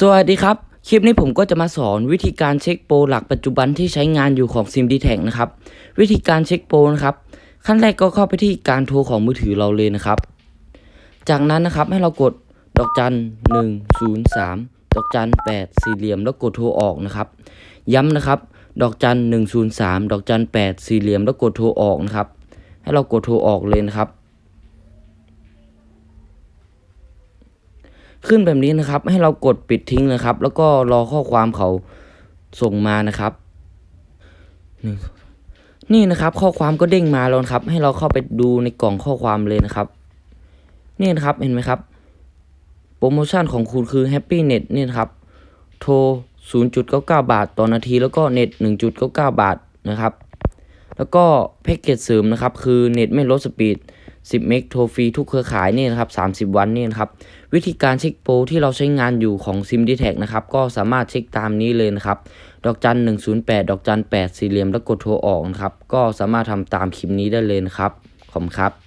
สวัสดีครับ คลิปนี้ผมก็จะมาสอนวิธีการเช็คโปรหลักปัจจุบันที่ใช้งานอยู่ของซิมดีแท็นะครับ วิธีการเช็คโปรนะครับ ขั้นแรกก็เข้าไปที่การโทรของมือถือเราเลยนะครับ จากนั้นนะครับให้เรากดดอกจันหนึ่งศูนย์สามดอกจันแปดสี่เหลี่ยมแล้วกดโทรออกนะครับ ย้ำนะครับ ดอกจันหนึ่งศูนย์สามดอกจันแปดสี่เหลี่ยมแล้วกดโทรออกนะครับ ให้เรากดโทรออกเลยนะครับ ขึ้นแบบนี้นะครับ ให้เรากดปิดทิ้งนะครับ แล้วก็รอข้อความเขาส่งมานะครับ นี่นะครับ ข้อความก็เด้งมาแล้วครับ ให้เราเข้าไปดูในกล่องข้อความเลยนะครับ นี่นะครับเห็นไหมครับ โปรโมชั่นของคุณคือ Happy Net นี่นะครับ โทร 0.99 บาท ต่อนาทีแล้วก็เน็ต 1.99 บาทนะครับ แล้วก็แพ็กเกจเสริมนะครับ คือเน็ตไม่ลดสปีด 10 เมกโทรฟรีทุกเครือข่ายนี่นะครับ 30 วันนี่นะครับ วิธีการเช็คโปรที่เราใช้งานอยู่ของ Sim d t a c นะครับ ก็สามารถเช็คตามนี้เลยนะครับ ดอกจัน 108 ดอกจัน 8 สี่เหลี่ยมแล้วกดโทรออกนะครับ ก็สามารถทำตามคลิปนี้ได้เลยนะครับ ขอบคุณครับ